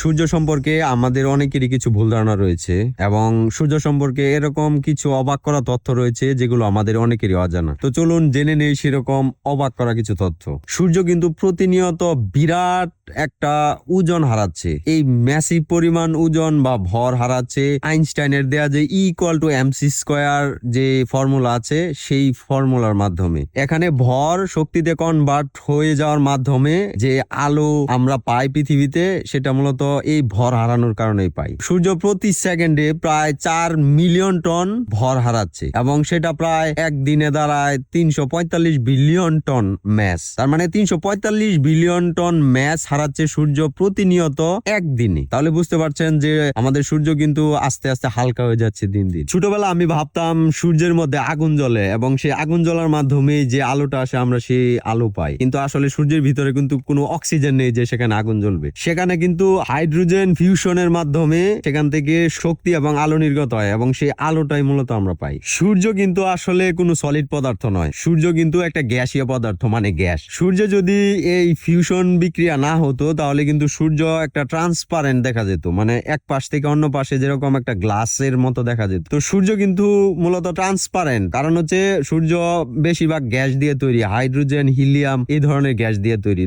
সূর্য সম্পর্কে আমাদের অনেকেরই কিছু ভুল ধারণা রয়েছে এবং সূর্য সম্পর্কে এরকম কিছু অবাক করা তথ্য রয়েছে যেগুলো আমাদের অনেকেরই অজানা। তো চলুন জেনে নেই সেরকম অবাক করা কিছু তথ্য। সূর্য কিন্তু প্রতিনিয়ত বিরাট একটা ওজন হারাচ্ছে। এই ম্যাসিভ পরিমাণ ওজন বা ভর হারাচ্ছে। আইনস্টাইনের দেয়া যে ইকুয়াল টু এমসি স্কোয়ার যে ফর্মুলা আছে, সেই ফর্মুলার মাধ্যমে। এখানে ভর শক্তিতে কনভার্ট হয়ে যাওয়ার মাধ্যমে যে আলো আমরা পাই পৃথিবীতে, সেটা মূলত এই ভর হারানোর কারণেই পাই। সূর্য প্রতি সেকেন্ডে প্রায় চার মিলিয়ন টন ভর হারাচ্ছে এবং সেটা প্রায় একদিনে দাঁড়ায় তিনশো পঁয়তাল্লিশ বিলিয়ন টন ম্যাস। তার মানে তিনশো পঁয়তাল্লিশ বিলিয়ন টন ম্যাস হারাচ্ছে সূর্য প্রতিনিয়ত একদিনে। তাহলে বুঝতে পারছেন যে আমাদের সূর্য কিন্তু আস্তে আস্তে হালকা হয়ে যাচ্ছে দিন দিন। ছোটবেলা আমি ভাবতাম সূর্যের মধ্যে আগুন জ্বলে এবং সেই আগুন জ্বলার মাধ্যমে যে আলোটা আসে আমরা সেই আলো পাই। কিন্তু আসলে সূর্যের ভিতরে কিন্তু কোনো অক্সিজেন নেই যে সেখানে আগুন জ্বলবে। সেখানে কিন্তু হাইড্রোজেন ফিউশনের মাধ্যমে সেখান থেকে শক্তি এবং আলো নির্গত হয় এবং সেই আলোটাই মূলত আমরা পাই। সূর্য কিন্তু আসলে কোনো সলিড পদার্থ নয়। সূর্য কিন্তু একটা গ্যাসীয় পদার্থ মানে গ্যাস। সূর্য যদি এই ফিউশন বিক্রিয়া না হতো, তাহলে কিন্তু সূর্য একটা ট্রান্সপারেন্ট দেখা যেত মানে এক পাশ থেকে অন্য পাশে যেরকম একটা গ্লাসের মতো দেখা যেত। তো সূর্য কিন্তু মূলত ট্রান্সপারেন্ট কারণ হচ্ছে সূর্য বেশিরভাগ গ্যাস দিয়ে তৈরি, হাইড্রোজেন, হিলিয়াম এই ধরনের গ্যাস দিয়ে তৈরি।